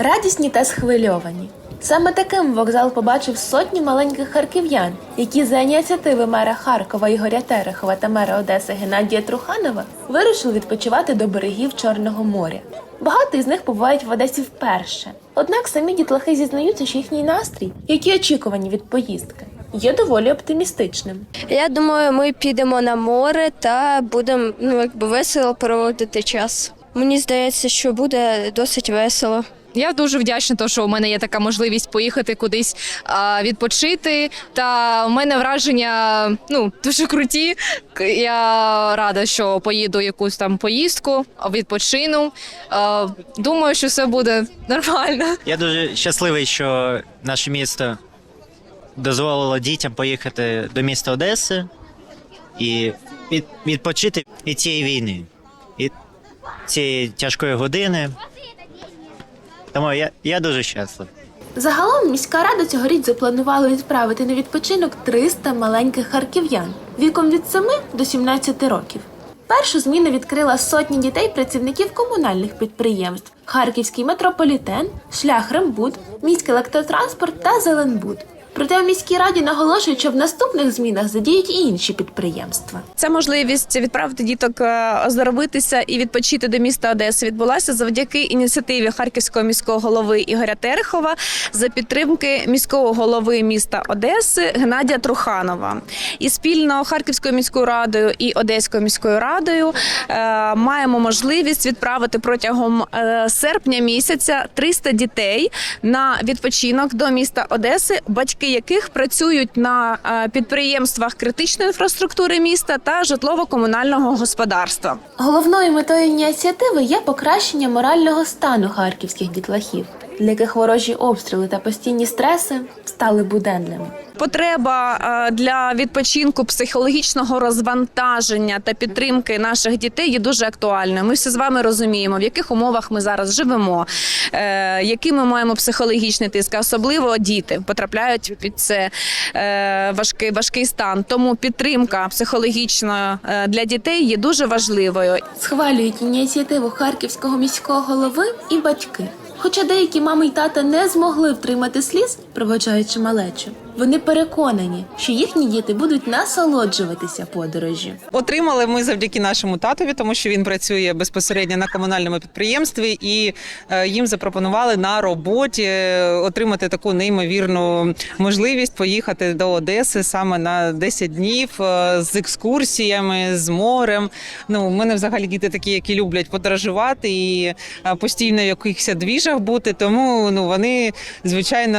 Радісні та схвильовані. Саме таким вокзал побачив сотні маленьких харків'ян, які за ініціативи мера Харкова Ігоря Терехова та мера Одеси Геннадія Труханова вирушили відпочивати до берегів Чорного моря. Багато із них побувають в Одесі вперше. Однак самі дітлахи зізнаються, що їхній настрій, які очікувані від поїздки, є доволі оптимістичним. Я думаю, ми підемо на море та будемо ну, якби весело проводити час. Мені здається, що буде досить весело. Я дуже вдячна, то, що у мене є така можливість поїхати кудись а, відпочити. Та у мене враження ну дуже круті. Я рада, що поїду якусь там поїздку, відпочину. А, думаю, що все буде нормально. Я дуже щасливий, що наше місто дозволило дітям поїхати до міста Одеси і відпочити від цієї війни, від цієї тяжкої години. Тому я, я дуже щасливий. Загалом міська рада цьогоріч запланувала відправити на відпочинок 300 маленьких харків'ян віком від 7 до 17 років. Першу зміну відкрила сотні дітей працівників комунальних підприємств: Харківський метрополітен, шлях Рембуд, міський електротранспорт та Зеленбуд. Проте в міській раді наголошують, що в наступних змінах задіють і інші підприємства. Ця можливість відправити діток е, оздоровитися і відпочити до міста Одеси відбулася завдяки ініціативі харківського міського голови Ігоря Терехова за підтримки міського голови міста Одеси Геннадія Труханова. І спільно Харківською міською радою і Одеською міською радою е, маємо можливість відправити протягом е, серпня місяця 300 дітей на відпочинок до міста Одеси, батьки яких працюють на е, підприємствах критичної інфраструктури міста та житлово-комунального господарства. Головною метою ініціативи є покращення морального стану харківських дітлахів, для яких ворожі обстріли та постійні стреси стали буденними. Потреба е, для відпочинку психологічного розвантаження та підтримки наших дітей є дуже актуальною. Ми всі з вами розуміємо, в яких умовах ми зараз живемо, е, який ми маємо психологічний тиск, особливо діти потрапляють під це е, важкий важкий стан. Тому підтримка психологічна для дітей є дуже важливою. Схвалюють ініціативу харківського міського голови і батьки. Хоча деякі мами й тата не змогли втримати сліз, проводжаючи малечу, вони переконані, що їхні діти будуть насолоджуватися подорожі. Отримали ми завдяки нашому татові, тому що він працює безпосередньо на комунальному підприємстві, і е, їм запропонували на роботі е, отримати таку неймовірну можливість поїхати до Одеси саме на 10 днів е, з екскурсіями, з морем. Ну, у мене взагалі діти такі, які люблять подорожувати і постійно в якихось двіжах бути. Тому ну вони звичайно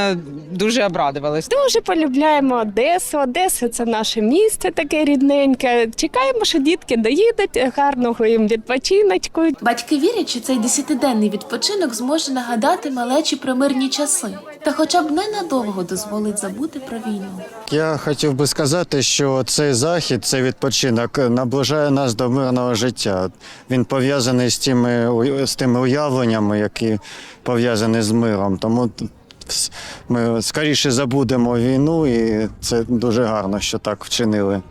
дуже обрадувались. Дуже полюбляємо Одесу. Одеса це наше місце таке рідненьке. Чекаємо, що дітки доїдуть, гарного їм відпочиночку. Батьки вірять, що цей десятиденний відпочинок зможе нагадати малечі про мирні часи, та хоча б ненадовго дозволить забути про війну. Я хотів би сказати, що цей захід, цей відпочинок наближає нас до мирного життя. Він пов'язаний з тими, з тими уявленнями, які пов'язані з миром. Тому ми скоріше забудемо війну, і це дуже гарно, що так вчинили,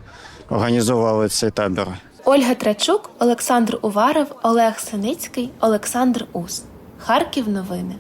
організували цей табір. Ольга Трачук, Олександр Уваров, Олег Синицький, Олександр Ус. Харків новини.